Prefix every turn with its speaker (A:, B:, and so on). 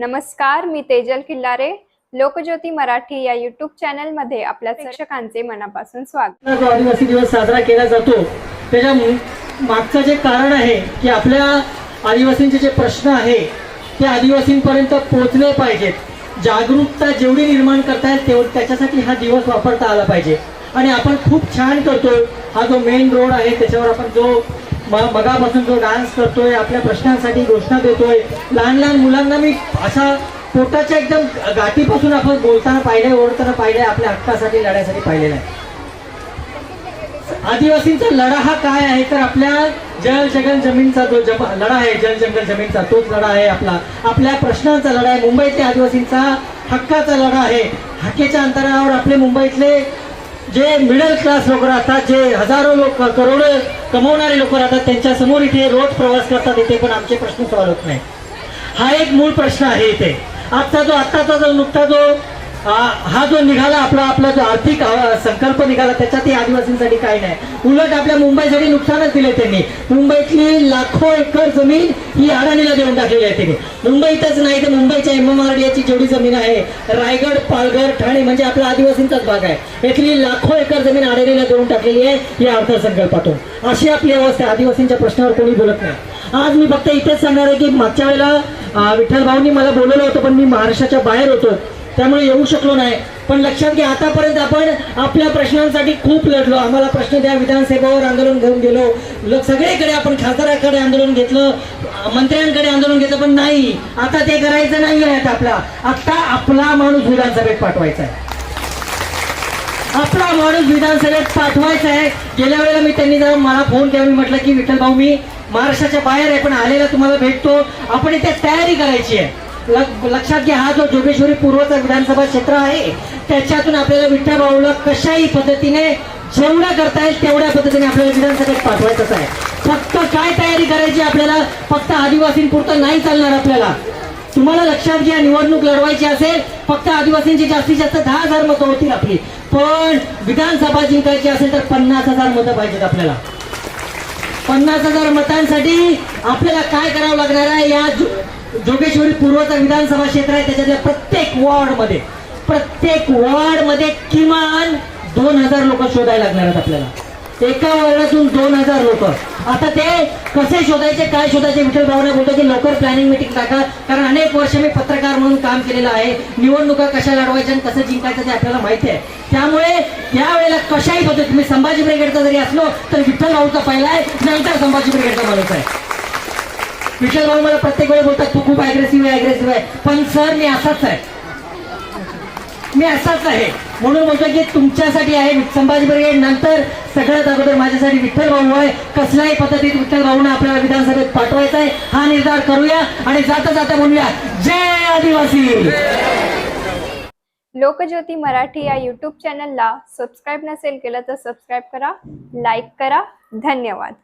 A: नमस्कार मी तेजल किल्लारे. लोकज्योती मराठी या युट्यूब चॅनलमध्ये आपल्या प्रेक्षकांचे मनापासून स्वागत.
B: हा जो आदिवासी दिवस साजरा केला जातो. त्याच्या मु- मागचं जे कारण आहे की आपल्या आदिवासींचे जे प्रश्न आहे ते आदिवासींपर्यंत पोहोचले पाहिजेत. जागरूकता जेवढी निर्माण करता येईल तेवढी त्याच्यासाठी हा दिवस वापरता आला पाहिजे. आणि आपण खूप छान करतोय. हा जो मेन रोड आहे त्याच्यावर आपण जो मगापासून जो डान्स करतोय आपल्या प्रश्नांसाठी घोषणा देतोय. लहान लहान मुलांना मी असा पोटाच्या एकदम गाठीपासून आपण बोलताना पाहिलंय ओढताना पाहिलंय आपल्या हक्कासाठी लढ्यासाठी पाहिलेलं आहे. आदिवासींचा लढा हा काय आहे? तर आपल्या जल जगन जमीनचा जो जप लढा आहे जल जंगल जमीनचा तोच लढा आहे आपला. आपल्या प्रश्नांचा लढा आहे. मुंबईतल्या आदिवासींचा हक्काचा लढा आहे. हक्केच्या अंतरावर आपले मुंबईतले जे मिडल क्लास लोक राहतात जे हजारो लोक करोडो कमवणारे लोक राहतात त्यांच्यासमोर इथे रोज प्रवास करतात इथे पण आमचे प्रश्न सॉल्व्ह होत नाही हा एक मूळ प्रश्न आहे इथे. आजचा जो आत्ताचा जो नुकता जो हा जो निघाला आपला आपला जो आर्थिक संकल्प निघाला त्याच्यातही आदिवासींसाठी काही नाही. उलट आपल्या मुंबईसाठी नुकसानच दिले त्यांनी. मुंबईतली लाखो एकर जमीन ही अडाणीला देऊन टाकलेली आहे त्यांनी. मुंबईतच नाही तर मुंबई एम एम आर याची जेवढी जमीन आहे रायगड पालघर ठाणे म्हणजे आपला आदिवासींचाच भाग आहे. इथली लाखो एकर जमीन आडेरीला देऊन टाकलेली आहे या अर्थसंकल्पातून. अशी आपली अवस्था आहे. आदिवासींच्या प्रश्नावर कोणी बोलत नाही. आज मी फक्त इथेच सांगणार आहे की मागच्या वेळेला अं, विठ्ठल भाऊंनी मला बोलवलं होतं पण मी महाराष्ट्राच्या बाहेर होतो. त्यामुळे येऊ शकलो नाही. पण लक्षात घ्या आतापर्यंत आपण आपल्या प्रश्नांसाठी खूप लढलो. आम्हाला प्रश्न द्या विधानसभेवर आंदोलन घेऊन गेलो. सगळीकडे आपण खासदाराकडे आंदोलन घेतलं मंत्र्यांकडे आंदोलन घेतलं पण नाही. आता ते करायचं नाही आहे आता आपला. आता आपला माणूस विधानसभेत पाठवायचा आहे. आपला माणूस विधानसभेत पाठवायचा आहे. गेल्या वेळेला मी त्यांनी जाऊन मला फोन केला. मी म्हटलं की विठ्ठल भाऊ मी महाराष्ट्राच्या बाहेर आहे पण आलेला तुम्हाला भेटतो. आपण इथे तयारी करायची आहे. ल- लक्षात घ्या हा जो जोगेश्वरी पूर्वचा विधानसभा क्षेत्र आहे त्याच्यातून आपल्याला विठ्ठल भाऊला कशाही पद्धतीने जेवढं करता येईल तेवढ्या पद्धतीने आपल्याला विधानसभेत पाठवायचंच आहे. फक्त काय तयारी करायची आपल्याला? फक्त आदिवासींपुरतं नाही चालणार आपल्याला. तुम्हाला लक्षात घ्या निवडणूक लढवायची असेल फक्त आदिवासींची जास्तीत जास्त दहा हजार मतं होतील आपली. पण विधानसभा जिंकायची असेल तर पन्नास हजार मतं पाहिजेत आपल्याला. पन्नास हजार मतांसाठी आपल्याला काय करावं लागणार आहे? या जो- जोगेश्वरी पूर्वचा विधानसभा क्षेत्र आहे त्याच्यातल्या प्रत्येक वॉर्डमध्ये. प्रत्येक वॉर्डमध्ये किमान दोन हजार लोक शोधायला लागणार आहेत आपल्याला. एका वॉर्डातून दोन हजार लोक. आता ते कसे शोधायचे काय शोधायचे विठ्ठल भावना बोलतो की लवकर प्लॅनिंग मिटिंग टाका. कारण अनेक वर्ष मी पत्रकार म्हणून काम केलेलं आहे. निवडणुका कशा लढवायच्या आणि कसं जिंकायचं ते आपल्याला माहिती आहे. त्यामुळे या वेळेला कशाही पद्धती मी संभाजी ब्रिगेडचा जरी असलो तर विठ्ठल भाऊचा पहिला आहे नंतर संभाजी ब्रिगेडचा माणूस आहे. विठ्ठल भाऊ मला प्रत्येक वेळी बोलतात तू खूप अग्रेसिव्ह आहे अग्रेसिव्ह आहे. पण सर मी असाच आहे. मी असाच आहे. म्हणून म्हणतो की तुमच्यासाठी आहे संभाजी ब्रिगेड नंतर सगळ्यात अगोदर माझ्यासाठी विठ्ठल भाऊ आहे कसल्याही पद्धतीत विठ्ठल भाऊंना आपल्याला विधानसभेत पाठवायचा आहे हा निर्धार करूया आणि जाता जाता म्हणूया जय आदिवासी!
A: लोकज्योती मराठी या युट्यूब चॅनलला सबस्क्राईब नसेल केलं तर सबस्क्राईब करा लाईक करा. धन्यवाद.